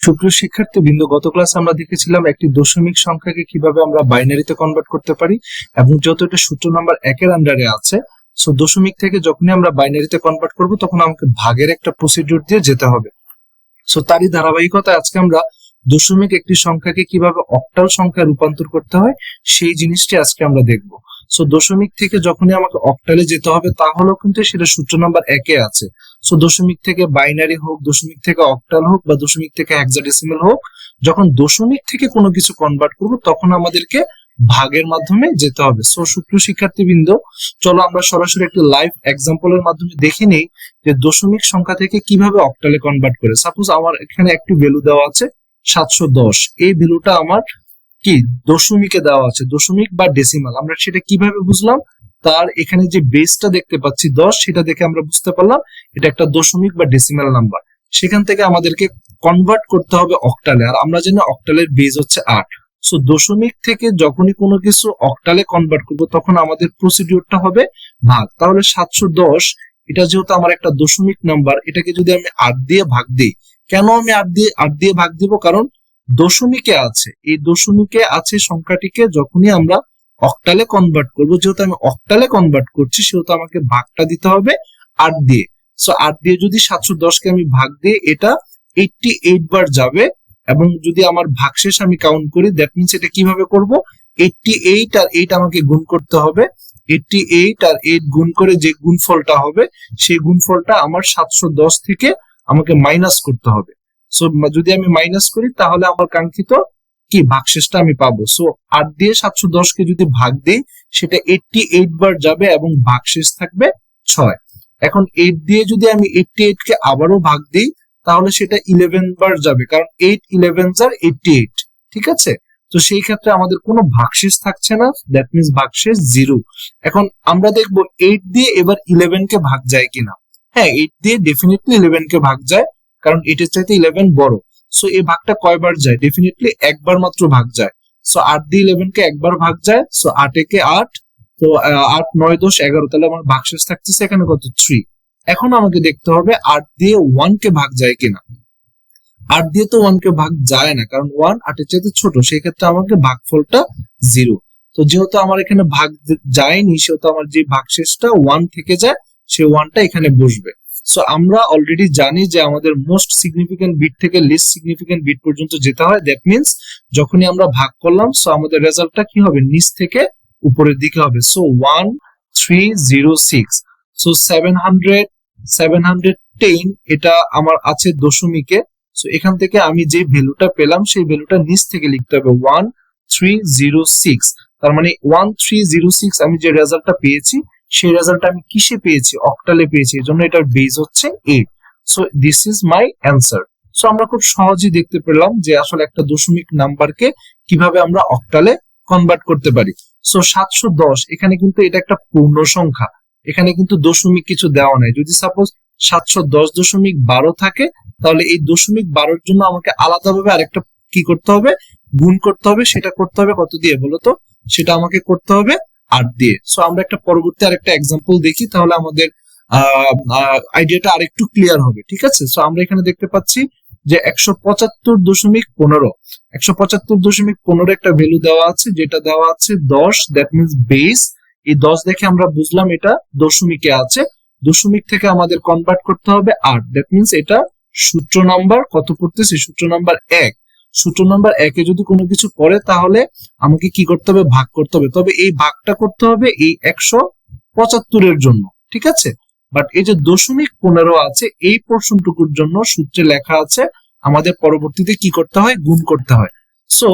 সুপ্রিয় শিক্ষার্থী, বিন্দু, গত ক্লাসে আমরা দেখেছিলাম একটি দশমিক সংখ্যাকে কীভাবে আমরা বাইনারিতে কনভার্ট করতে পারি এবং যেহেতু এটা সূত্র নাম্বার একের আন্ডারে আছে সো দশমিক থেকে যখনই আমরা বাইনারিতে কনভার্ট করব, তখন আমাকে ভাগের একটা প্রসিডিউর দিয়ে যেতে হবে। সো তারই ধারাবাহিকতা আজকে আমরা দশমিক একটি সংখ্যাকে কীভাবে অক্টাল সংখ্যায় রূপান্তর করতে হয়, সেই জিনিসটি আজকে আমরা দেখব। সো দশমিক থেকে যখনই আমাকে অক্টালে যেতে হবে, তাহলেও কিন্তু সেটা সূত্র নাম্বার একে আছে। সো দশমিক থেকে বাইনারি হোক, দশমিক থেকে অক্টাল হোক বা দশমিক থেকে হেক্সাডেসিমাল হোক, যখন দশমিক থেকে কোনো কিছু কনভার্ট করব, তখন আমাদেরকে ভাগের মাধ্যমে যেতে হবে। সো সুপ্রিয় শিক্ষার্থীবৃন্দ, চলো আমরা সরাসরি একটি লাইভ এক্সাম্পলের মাধ্যমে দেখে নেই যে দশমিক সংখ্যা থেকে কীভাবে অক্টালে কনভার্ট করে। সাপোজ আমার এখানে একটি ভ্যালু দেওয়া আছে, সাতশো দশ। এই ভ্যালুটা আমার কি দশমিকে দেওয়া আছে, দশমিক বা ডেসিমাল আমরা সেটা কীভাবে বুঝলাম? তার এখানে যে বেসটা দেখতে পাচ্ছি, দশ, সেটা দেখে আমরা বুঝতে পারলাম, এটা একটা দশমিক বা ডেসিমাল নাম্বার সেখান থেকে আমাদেরকে কনভার্ট করতে হবে অক্টালে আর আমরা জানি অক্টালের বেজ হচ্ছে আট। সো দশমিক থেকে যখনই কোনো কিছু অক্টালে কনভার্ট করব, তখন আমাদের প্রসিডিউরটা হবে ভাগ। তাহলে সাতশো দশ, এটা যেহেতু আমার একটা দশমিক নাম্বার এটাকে যদি আমি আট দিয়ে ভাগ দিই, কেন আমি আট দিয়ে আট দিয়ে ভাগ দিব? কারণ দশমিকে আছে। এই দশমিকে আছে সংখ্যাটিকে যখনই আমরা অক্টালে কনভার্ট করব, যেহেতু আমি অক্টালে কনভার্ট করছি, সেহেতু আমাকে ভাগটা দিতে হবে আট দিয়ে। সো আট দিয়ে যদি সাতশো দশকে আমি ভাগ দিই, এটা এইটটি এইট বার যাবে এবং যদি আমার ভাগশেষ আমি কাউন্ট করি দ্যাট মিনস এটা কীভাবে করব? এইটটি এইট আর এইট আমাকে গুণ করতে হবে। এইটটি এইট আর এইট গুণ করে যে গুণফলটা হবে, সেই গুণফলটা আমার সাতশো দশ থেকে আমাকে মাইনাস করতে হবে। সো যদি আমি মাইনাস করি, তাহলে আমার কাঙ্ক্ষিত কি? ভাগশেষটা আমি পাবো। সো আট দিয়ে সাতশো দশকে যদি ভাগ দিই, সেটা এইটটি এইট বার যাবে এবং ভাগশেষ থাকবে ছয়। এখন এইট দিয়ে যদি আমি এইটটি এইট কে আবারও ভাগ দিই, তাহলে সেটা ইলেভেন বার যাবে, কারণ এইট ইলেভেন আর এইটটি এইট ঠিক আছে? তো সেই ক্ষেত্রে আমাদের কোনো ভাগশেষ থাকছে না দ্যাট মিনস ভাগশেষ জিরো এখন আমরা দেখব এইট দিয়ে এবার ইলেভেন কে ভাগ যায় কিনা। হ্যাঁ এইট দিয়ে ডেফিনেটলি ইলেভেন কে ভাগ যায়। কারণ এটার চাইতে ইলেভেন বড়। সো এই ভাগটা কয়বার যায়? ডেফিনেটলি একবার মাত্র ভাগ যায়। সো আট দিয়ে ইলেভেন কে একবার ভাগ যায়। সো আট একে আট, তো আট, নয়, দশ, এগারো, তাহলে আমার ভাগশেষ থাকতেছে এখানে কত? থ্রি এখন আমাকে দেখতে হবে আট দিয়ে ওয়ান কে ভাগ যায় কিনা। আট দিয়ে তো ওয়ান কে ভাগ যায় না, কারণ ওয়ান আটের চাইতে ছোট সেই ক্ষেত্রে আমাকে ভাগফলটা জিরো তো যেহেতু আমার এখানে ভাগ যায়নি সেহেতু আমার যে ভাগশেষটা ওয়ান থেকে যায়, সে ওয়ানটা এখানে বসবে। সো আমরা অলরেডি জানি যে আমাদের মোস্ট সিগনিফিকেন্ট বিট থেকে লিস্ট সিগনিফিকেন্ট বিট পর্যন্ত যেতে হয়। দ্যাট মিনস যখনই আমরা ভাগ করলাম সো আমাদের রেজাল্টটা কি হবে? নিচ থেকে উপরের দিকে হবে। So one three zero six so seven hundred seven hundred ten এটা আমার আছে দশমিকে। সো এখান থেকে আমি যে ভ্যালুটা পেলাম, সেই ভ্যালুটা নিচ থেকে লিখতে হবে। ওয়ান থ্রি জিরো সিক্স তার মানে ওয়ান থ্রি জিরো সিক্স আমি যে রেজাল্টটা পেয়েছি সেই রেজাল্ট আমি কিসে পেয়েছি? অক্টালে পেয়েছি। এই জন্য এটার বেজ হচ্ছে eight so this is my answer so আমরা খুব সহজেই দেখতে পেলাম যে আসলে একটা দশমিক নাম্বারকে কীভাবে আমরা অক্টালে কনভার্ট করতে পারি। সো সাতশো দশ, এখানে কিন্তু এটা একটা পূর্ণ সংখ্যা। এখানে কিন্তু দশমিক কিছু দেওয়া নাই। যদি সাপোজ সাতশো দশ দশমিক বারো থাকে, তাহলে এই দশমিক বারোর জন্য আমাকে আলাদাভাবে আরেকটা কি করতে হবে? গুণ করতে হবে, সেটা করতে হবে কত দিয়ে বলতো সেটা আমাকে করতে হবে আট দিয়ে। সো আমরা একটা পরবর্তী আরেকটা এক্সাম্পল দেখি, তাহলে আমাদের আইডিয়াটা আরেকটু ক্লিয়ার হবে, ঠিক আছে? সো আমরা এখানে দেখতে পাচ্ছি যে একশো পঁচাত্তর দশমিক পনেরো, একশো পঁচাত্তর দশমিক পনেরো একটা ভ্যালু দেওয়া আছে, যেটা দেওয়া আছে দশ দ্যাট মিনস বেস এই দশ দেখে আমরা বুঝলাম এটা দশমিকে আছে, দশমিক থেকে আমাদের কনভার্ট করতে হবে আট দ্যাট মিনস এটা সূত্র নাম্বার কত পড়তেছে সূত্র নাম্বার এক। সূত্র নাম্বার একে যদি কোনো কিছু পড়ে তাহলে আমাকে কি করতে হবে? ভাগ করতে হবে। তবে এই ভাগটা করতে হবে এই একশো পঁচাত্তরের জন্য, ঠিক আছে? বাট এই যে দশমিক পনেরো আছে, এই পোর্শনটুকুর জন্য সূত্রে লেখা আছে, আমাদের পরবর্তীতে কি করতে হয়? গুণ করতে হয়। সো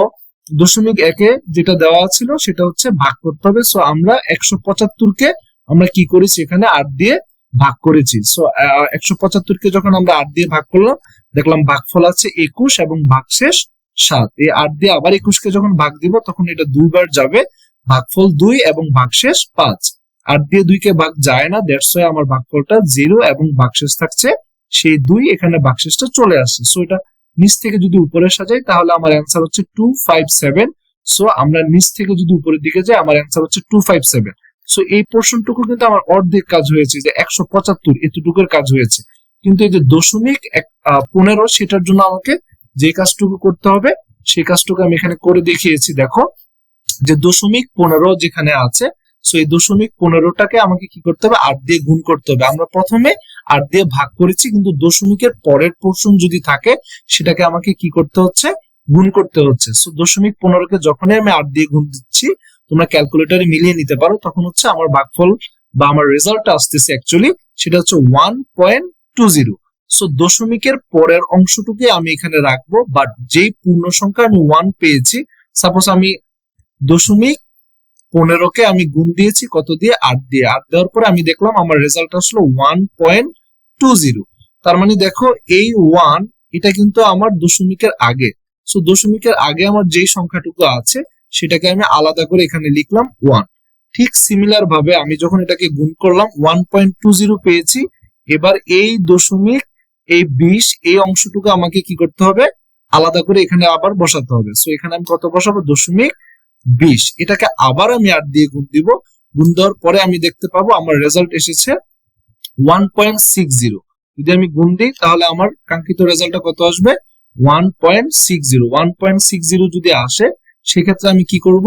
দশমিক একে যেটা দেওয়া ছিল, সেটা হচ্ছে ভাগ করতে হবে। সো আমরা একশো পঁচাত্তরকে আমরা কি করেছি? এখানে আট দিয়ে ভাগ করেছি। সো একশো পঁচাত্তরকে যখন আমরা আট দিয়ে ভাগ করলাম দেখলাম ভাগফল আছে একুশ এবং ভাগশেষ সাত। এই আট দিয়ে আবার একুশকে যখন ভাগ দিব, তখন এটা দুইবার যাবে। ভাগফল দুই এবং ভাগশেষ পাঁচ। আট দিয়ে দুইকে ভাগ যায় না দেড়শ আমার ভাগফলটা জিরো এবং ভাগশেষ থাকছে সেই দুই, এখানে ভাগশেষটা চলে আসছে। সো এটা নিচ থেকে যদি উপরে সাজাই, তাহলে আমার অ্যান্সার হচ্ছে টু ফাইভ সেভেন সো আমরা নিচ থেকে যদি উপরের দিকে যাই, আমার অ্যান্সার হচ্ছে টু ফাইভ সেভেন সো এই পোর্শনটুকু কিন্তু আমার অর্ধেক কাজ হয়েছে, যে একশো পঁচাত্তর এতটুকুর কাজ হয়েছে। কিন্তু এই যে দশমিক এক পনেরো সেটার জন্য আমাকে যে কাজটুকু করতে হবে, সেই কাজটুকু আমি এখানে করে দেখিয়েছি, দেখো। যে দশমিক পনেরো যেখানে আছে সো এই দশমিক পনেরোটাকে আমাকে কি করতে হবে? আট দিয়ে গুণ করতে হবে। আমরা প্রথমে আট দিয়ে ভাগ করেছি, কিন্তু দশমিকের পরের পোর্শন যদি থাকে, সেটাকে আমাকে কি করতে হচ্ছে? গুণ করতে হচ্ছে। সো দশমিক পনেরোকে যখনই আমি আট দিয়ে গুণ দিচ্ছি, তোমরা ক্যালকুলেটারে মিলিয়ে নিতে পারো, তখন হচ্ছে আমার ভাগফল বা আমার রেজাল্টটা আসতেছে অ্যাকচুয়ালি সেটা হচ্ছে one point two zero. So দশমিকের পরের অংশটুকে আমি এখানে রাখব বাট যেই পূর্ণ সংখ্যা আমি ওয়ান পেয়েছি সাপোজ আমি দশমিক পনেরোকে আমি গুণ দিয়েছি, কত দিয়ে? আট দিয়ে। আট দেওয়ার পরে আমি দেখলাম আমার রেজাল্ট আসলো ওয়ান পয়েন্ট টু জিরো তার মানে দেখো, এই ওয়ান এটা কিন্তু আমার দশমিকের আগে। সো দশমিকের আগে আমার যেই সংখ্যাটুকু আছে, সেটাকে আমি আলাদা করে এখানে লিখলাম ওয়ান ঠিক সিমিলার ভাবে আমি যখন এটাকে গুণ করলাম ওয়ান পয়েন্ট টু জিরো পেয়েছি এবার এই দশমিক, এই বিশ, এই অংশটুকু আমাকে কি করতে হবে? আলাদা করে এখানে আবার বসাতে হবে। সো এখানে আমি কত বসাবো? দশমিক বিশ। এটাকে আবার আমি আট দিয়ে গুণ দিব। গুণ দেওয়ার পরে আমি দেখতে পাবো আমার রেজাল্ট এসেছে ওয়ান পয়েন্ট সিক্স জিরো যদি আমি গুণ দিই, তাহলে আমার কাঙ্ক্ষিত রেজাল্টটা কত আসবে? One point six zero one point six zero যদি আসে, সেক্ষেত্রে আমি কি করব?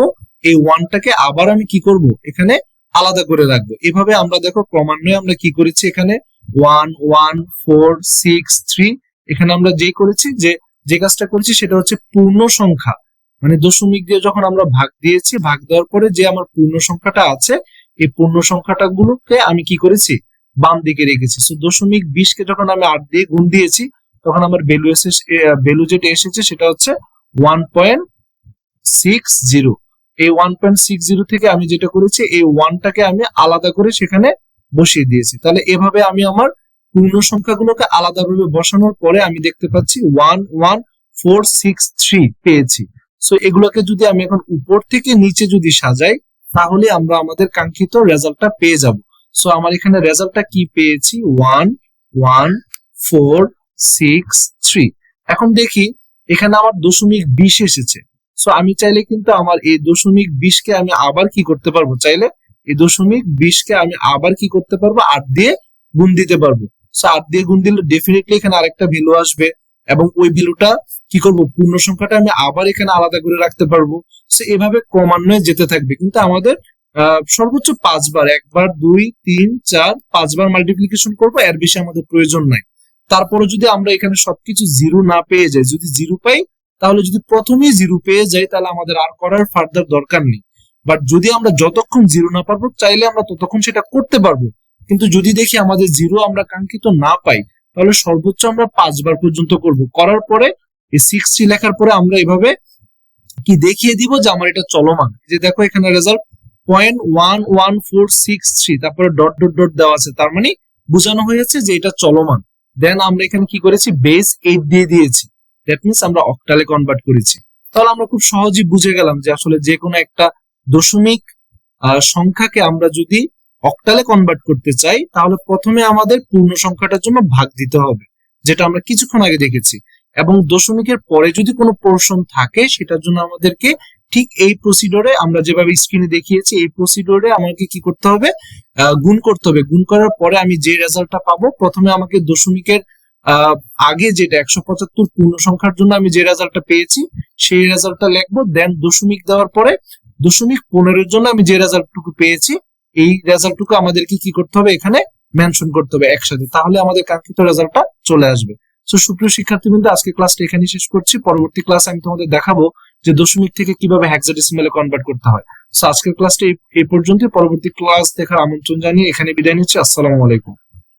এই ওয়ানটাকে আবার আমি কি করব? এখানে আলাদা করে রাখব। এভাবে আমরা দেখো ক্রমান্বয়ে আমরা কি করেছি এখানে? One one, four, six, three. এখানে আমরা যেই করেছি, যে যে কাজটা করেছি সেটা হচ্ছে পূর্ণ সংখ্যা। মানে দশমিক দিয়ে যখন আমরা ভাগ দিয়েছি, ভাগ দেওয়ার পরে যে আমার পূর্ণ সংখ্যাটা আছে, এই পূর্ণ সংখ্যাটা গুলোকে আমি কি করেছি? বাম দিকে রেখেছি। সো দশমিক বিশকে যখন আমি আট দিয়ে গুণ দিয়েছি, তখন আমার ভ্যালু এসে ভ্যালু যেটা এসেছে সেটা হচ্ছে ওয়ান পয়েন্ট সিক্স জিরো এই ওয়ান পয়েন্ট সিক্স জিরো থেকে আমি যেটা করেছি, এই ওয়ানটাকে আমি আলাদা করে সেখানে বসিয়ে দিয়েছি। তাহলে এভাবে আমি আমার পূর্ণ সংখ্যাগুলোকে আলাদাভাবে বসানোর পরে আমি দেখতে পাচ্ছি one one four six three পেয়েছি। সো এগুলোকে যদি আমি এখন উপর থেকে নিচে যদি সাজাই, তাহলে আমরা আমাদের কাঙ্ক্ষিত রেজাল্টটা পেয়ে যাব। সো আমার এখানে রেজাল্টটা কি পেয়েছি? One one four six three এখন দেখি, এখানে আমার দশমিক বিশ এসেছে। সো আমি চাইলে কিন্তু আমার এই দশমিক বিশকে আমি আবার কি করতে পারব? চাইলে এই দশমিক বিশকে আমি আবার কি করতে পারব? আট দিয়ে গুণ দিতে পারব। আট দিয়ে গুণ দিলে ডেফিনেটলি এখানে আরেকটা ভ্যালু আসবে এবং ওই ভ্যালুটা কি করব? পূর্ণ সংখ্যাটা আমি আবার এখানে আলাদা করে রাখতে পারব। সো এভাবে ক্রমান্বয়ে যেতে থাকবে। কিন্তু আমাদের সর্বোচ্চ পাঁচবার, একবার, দুই, তিন, চার, পাঁচবার মাল্টিপ্লিকেশন করব, এর বেশি আমাদের প্রয়োজন নাই। তারপরে যদি আমরা এখানে সবকিছু জিরো না পেয়ে যাই, যদি জিরো পাই, তাহলে যদি প্রথমেই জিরো পেয়ে যাই, তাহলে আমাদের আর করার ফার্দার দরকার নেই। বাট যদি আমরা যতক্ষণ জিরো না পারব, চাইলে আমরা ততক্ষণ সেটা করতে পারব। কিন্তু যদি দেখি আমাদের জিরো আমরা কাঙ্ক্ষিত না পাই, তাহলে সর্বোচ্চ আমরা পাঁচবার পর্যন্ত করব। করার পরে, এই সিক্স থ্রি লেখার পরে আমরা এভাবে কি দেখিয়ে দিব যে আমার এটা চলমান? যে দেখো এখানে result point one one four six three তারপরে ডট ডট ডট দেওয়া আছে। তার মানে বোঝানো হয়েছে যে এটা চলমান। দেন আমরা এখানে কি করেছি? বেস এইট দিয়ে দিয়েছি। দ্যাট মিনস আমরা অক্টালে কনভার্ট করেছি। তাহলে আমরা খুব সহজেই বুঝে গেলাম যে আসলে যে কোনো একটা দশমিক সংখ্যাকে আমরা যদি অক্টালে কনভার্ট করতে চাই, তাহলে প্রথমে আমাদের পূর্ণ সংখ্যাটার জন্য ভাগ দিতে হবে, যেটা আমরা কিছুক্ষণ আগে দেখেছি। এবং দশমিকের পরে যদি কোনো পোর্শন থাকে, সেটার জন্য আমাদেরকে ঠিক এই প্রসিডরে আমরা যেভাবে স্ক্রিনে দেখিয়েছি, এই প্রসিডরে আমাকে কি করতে হবে? গুণ করতে হবে। গুণ করার পরে আমি যে রেজাল্টটা পাবো, প্রথমে আমাকে দশমিকের আগে যেটা একশো পঁচাত্তর পূর্ণ সংখ্যার জন্য আমি যে রেজাল্টটা পেয়েছি, সেই রেজাল্টটা লিখব দেন দশমিক দেওয়ার পরে দশমিক পনেরোর জন্য আমি যে রেজাল্টটুকু পেয়েছি, এই রেজাল্টটুকু আমাদেরকে কি করতে হবে? এখানে মেনশন করতে হবে একসাথে। তাহলে আমাদের কাঙ্ক্ষিত রেজাল্টটা চলে আসবে। তো সুপ্রিয় শিক্ষার্থীবৃন্দ, আজকে ক্লাসটা এখানে শেষ করছি। পরবর্তী ক্লাস আমি তোমাদের দেখাবো যে দশমিক থেকে কীভাবে হেক্সাডেসিমেলে কনভার্ট করতে হয়। সো আজকের ক্লাসটা এই পর্যন্ত পরবর্তী ক্লাস দেখার আমন্ত্রণ জানিয়ে এখানে বিদায় নিচ্ছি। আসসালামু আলাইকুম।